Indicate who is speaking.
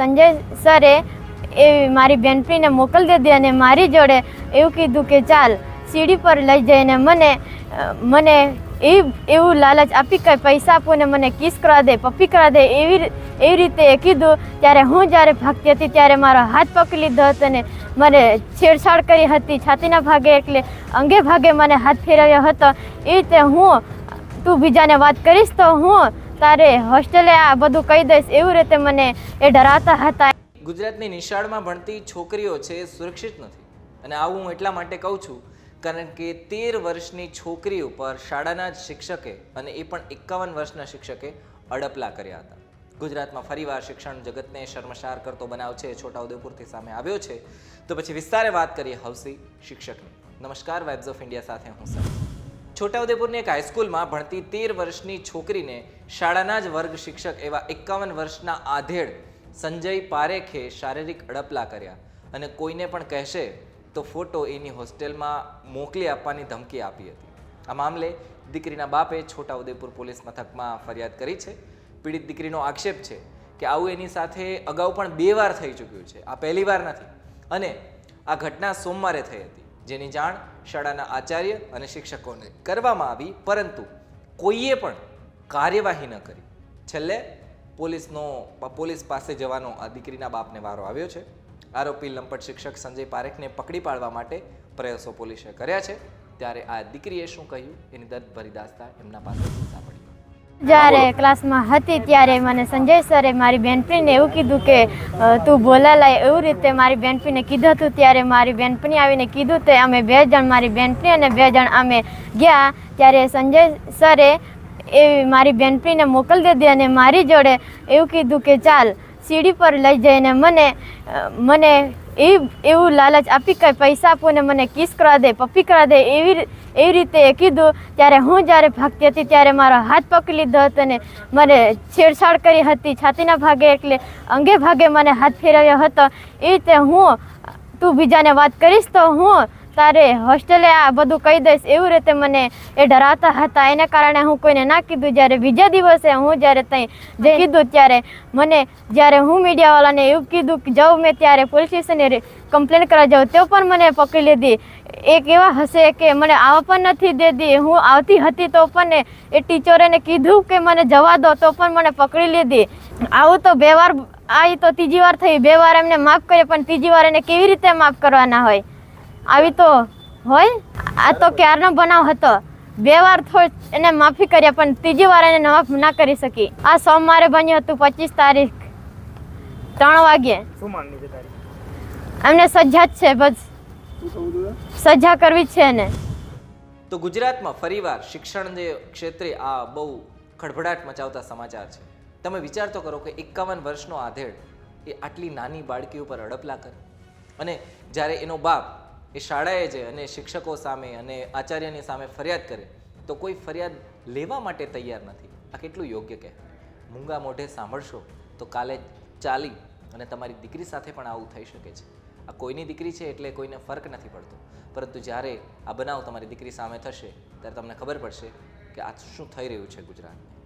Speaker 1: સંજય સરે એ મારી બેનપણીને મોકલી દીધી અને મારી જોડે એવું કીધું કે ચાલ સીડી પર લઈ જઈને મને મને એ, એવું લાલચ આપી કે પૈસા આપો ને મને કિસ કરા દે, પપ્પી કરા દે, એવી એવી રીતે એ કીધું. ત્યારે હું જ્યારે ભાગતી હતી ત્યારે મારો હાથ પકડી લીધો હતો અને મને છેડછાડ કરી હતી. છાતીના ભાગે એટલે અંગે ભાગે મને હાથ ફેરવ્યો હતો. એ રીતે હું, તું બીજાને વાત કરીશ તો હું તારે હોસ્ટેલે આ બધું કહી દઈશ. એવું રીતે મને એ ડરાતા હતા.
Speaker 2: ગુજરાતની નિશાળમાં ભણતી છોકરીઓ છે સુરક્ષિત નથી. અને આવું હું એટલા માટે કહું છું, કારણ કે તેર વર્ષની છોકરી ઉપર શાળાના જ શિક્ષકે અને એ પણ એકાવન વર્ષના શિક્ષકે અડપલા કર્યા હતા. ગુજરાતમાં ફરીવાર શિક્ષણ જગતને શર્મસાર કરતો બનાવ છે, છોટાઉદેપુરથી સામે આવ્યો છે. તો પછી વિસ્તારે વાત કરીએ હવસી શિક્ષકની. નમસ્કાર વાઇબ્સ ઓફ ઇન્ડિયા સાથે હું સર. છોટાઉદેપુરની એક હાઈસ્કૂલમાં ભણતી તેર વર્ષની છોકરીને શાળાના જ વર્ગ શિક્ષક એવા એકાવન વર્ષના આધેડ સંજય પારેખે શારીરિક અડપલા કર્યા અને કોઈને પણ કહેશે તો ફોટો એની હોસ્ટેલમાં મોકલી આપવાની ધમકી આપી હતી. આ મામલે દીકરીના બાપે છોટાઉદેપુર પોલીસ મથકમાં ફરિયાદ કરી છે. પીડિત દીકરીનો આક્ષેપ છે કે આવું એની સાથે અગાઉ પણ બે વાર થઈ ચૂક્યું છે. આ પહેલી વાર નથી અને આ ઘટના સોમવારે થઈ હતી. જેની જાણ શાળાના આચાર્ય અને શિક્ષકોને કરવામાં આવી, પરંતુ કોઈએ પણ કાર્યવાહી ન કરી. છેલ્લે પોલીસનો, પોલીસ પાસે જવાનો આ દીકરીના બાપને વારો આવ્યો છે. આરોપી લંપટ શિક્ષક સંજય પારેખને પકડી પાડવા માટે પ્રયાસો પોલીસે કર્યા છે. ત્યારે આ દીકરીએ શું કહ્યું? એની દર્દભરી દાસ્તા એમના પાસેથી સાંભળી
Speaker 1: જ્યારે ક્લાસમાં હતી ત્યારે મને સંજય સરે મારી બેનપણીને એવું કીધું કે તું બોલાલાય એવું રીતે મારી બેનપણીને કીધું હતું. ત્યારે મારી બેનપણી આવીને કીધું તે અમે બે જણ, મારી બેનપણી અને બે જણ અમે ગયા. ત્યારે સંજય સરે એ મારી બેનપણીને મોકલી દીધી અને મારી જોડે એવું કીધું કે, ચાલ, સીડી પર લઈ જઈને મને મને એ એવું લાલચ આપી કે પૈસા આપો ને મને કિસ કરા દે, પપ્પી કરા દે એવી એવી રીતે એ કીધું, ત્યારે હું જ્યારે ભાગતી હતી ત્યારે મારો હાથ પકડી લીધો હતો અને મને છેડછાડ કરી હતી છાતીના ભાગે એટલે અંગે ભાગે મને હાથ ફેરવ્યો હતો. એ રીતે હું, તું બીજાને વાત કરીશ તો હું તારે હોસ્ટેલે આ બધું કહી દઈશ એવું રીતે મને એ ડરાવતા હતા. એના કારણે હું કોઈને ના કીધું. જ્યારે બીજા દિવસે હું જ્યારે ત્યાં જે કીધું ત્યારે મને જ્યારે હું મીડિયાવાળાને એવું કીધું કે જાઉં મેં ત્યારે પોલીસ સ્ટેશને કમ્પ્લેન કરવા જાઉં, તો પણ મને પકડી લીધી. એક એવા હશે કે મને આવવા પણ નથી દેતી. હું આવતી હતી તો પણ એ ટીચરોને કીધું કે મને જવા દો, તો પણ મને પકડી લીધી. આવું તો બે વાર આવી તો ત્રીજી વાર થઈ. બે વાર એમને માફ કરે પણ ત્રીજી વાર એને કેવી રીતે માફ કરવાના હોય? આવી તો હોય. આ તો ક્યારનો બનાવ હતો? બે વાર થોડ એને માફી કર્યા પણ ત્રીજી વાર એને માફ ના કરી શકી. આ સોમવારે બન્યું હતું પચીસ તારીખ ત્રણ વાગ્યે
Speaker 3: શું માંગણી છે તારી?
Speaker 1: એમને સજા જ છે બસ. સજા કરવી છે એને.
Speaker 2: તો ગુજરાતમાં ફરીવાર શિક્ષણ જે ક્ષેત્રે આ બહુ ખળભળાટ મચાવતા સમાચાર છે. તમે વિચાર તો કરો કે એકાવન વર્ષનો આધેડ એ આટલી નાની બાળકી ઉપર અડપલા કરે. અને જ્યારે એનો બાપ એ શાળાએ જાય અને શિક્ષકો સામે અને આચાર્યની સામે ફરિયાદ કરે, તો કોઈ ફરિયાદ લેવા માટે તૈયાર નથી. આ કેટલું યોગ્ય કહે મૂંગા મોઢે સાંભળશો તો કાલે ચાલી અને તમારી દીકરી સાથે પણ આવું થઈ શકે છે. આ કોઈની દીકરી છે એટલે કોઈને ફરક નથી પડતો. પરંતુ જ્યારે આ બનાવ તમારી દીકરી સામે થશે, ત્યારે તમને ખબર પડશે કે આ શું થઈ રહ્યું છે ગુજરાતમાં.